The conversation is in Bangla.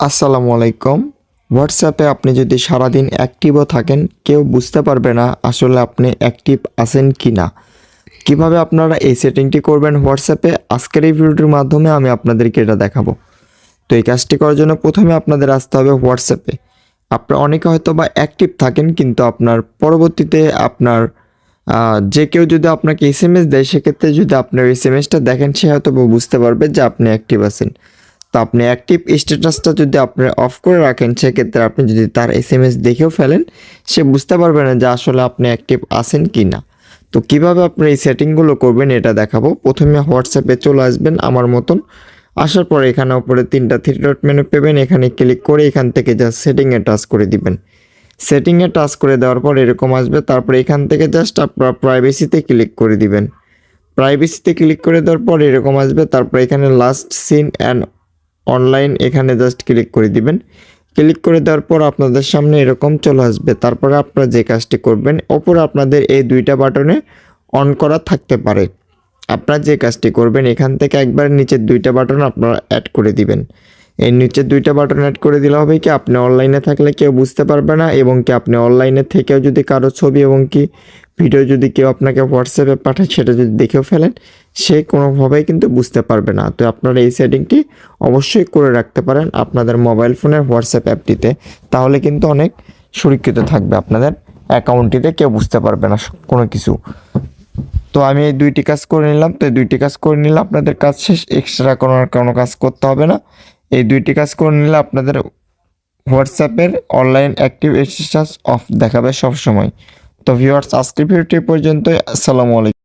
আসসালামু আলাইকুম। হোয়াটসঅ্যাপে আপনি যদি সারাদিন অ্যাক্টিভও থাকেন, কেউ বুঝতে পারবে না আসলে আপনি অ্যাক্টিভ আছেন কি না কীভাবে আপনারা এই সেটিংটি করবেন হোয়াটসঅ্যাপে আজকের এই ভিডিওটির মাধ্যমে আমি আপনাদেরকে এটা দেখাবো। তো এই কাজটি করার জন্য প্রথমে আপনাদের আসতে হবে হোয়াটসঅ্যাপে আপনার অনেকে হয়তো বা অ্যাক্টিভ থাকেন, কিন্তু আপনার পরবর্তীতে আপনার যে কেউ যদি আপনাকে এস এম এস দেয়, সেক্ষেত্রে যদি আপনার এস এম এসটা দেখেন, সে হয়তো বুঝতে পারবে যে আপনি অ্যাক্টিভ আছেন। তো আপনি অ্যাক্টিভ স্ট্যাটাসটা যদি আপনি অফ করে রাখেন, সেক্ষেত্রে আপনি যদি তার এস এম এস দেখেও ফেলেন, সে বুঝতে পারবে না যে আসলে আপনি অ্যাক্টিভ আছেন কি না তো কীভাবে আপনি এই সেটিংগুলো করবেন এটা দেখাবো। প্রথমে হোয়াটসঅ্যাপে চলে আসবেন আমার মতন। আসার পরে এখানে ওপরে তিনটা থ্রি ডট মেনু পেবেন। এখানে ক্লিক করে এখান থেকে জাস্ট সেটিংয়ে টাচ করে দিবেন। সেটিংয়ে টাচ করে দেওয়ার পর এরকম আসবে। তারপরে এখান থেকে জাস্ট আপনার প্রাইভেসিতে ক্লিক করে দিবেন। প্রাইভেসিতে ক্লিক করে দেওয়ার পর এরকম আসবে। তারপর এখানে লাস্ট সিন অ্যান্ড অনলাইন এখানে জাস্ট ক্লিক করে দিবেন। ক্লিক করে দেওয়ার পর আপনাদের সামনে এরকম চলে আসবে। তারপরে আপনারা যে কাজটি করবেন, ওপরে আপনাদের এই দুইটা বাটনে অন করা থাকতে পারে। আপনারা যে কাজটি করবেন, এখান থেকে একবার নিচের দুইটা বাটন আপনারা অ্যাড করে দিবেন। এই নিচের দুইটা বাটন অ্যাড করে দিলে হবে কি, আপনি অনলাইনে থাকলে কেউ বুঝতে পারবে না এবং কি আপনি অনলাইনে থেকেও যদি কারও ছবি এবং কি ভিডিও যদি কেউ আপনাকে হোয়াটসঅ্যাপে পাঠায়, সেটা যদি দেখেও ফেলেন সে কোনোভাবেই কিন্তু বুঝতে পারবে না। তো আপনারা এই সেটিংটি অবশ্যই করে রাখতে পারেন আপনাদের মোবাইল ফোনের হোয়াটসঅ্যাপ অ্যাপটিতে। তাহলে কিন্তু অনেক সুরক্ষিত থাকবে আপনাদের অ্যাকাউন্টটিতে, কেউ বুঝতে পারবে না কোনো কিছু। তো আমি এই দুইটি কাজ করে নিলাম। তো এই দুইটি কাজ করে নিলে আপনাদের কাজ শেষ এক্সট্রা কোনো কোনো কাজ করতে হবে না। এই দুইটি কাজ করে নিলে আপনাদের হোয়াটসঅ্যাপের অনলাইন অ্যাক্টিভ স্ট্যাটাস অফ দেখাবে সবসময়। তো ভিউয়ার্স, আজকের ভিডিওটি পর্যন্তই। আসসালামু আলাইকুম।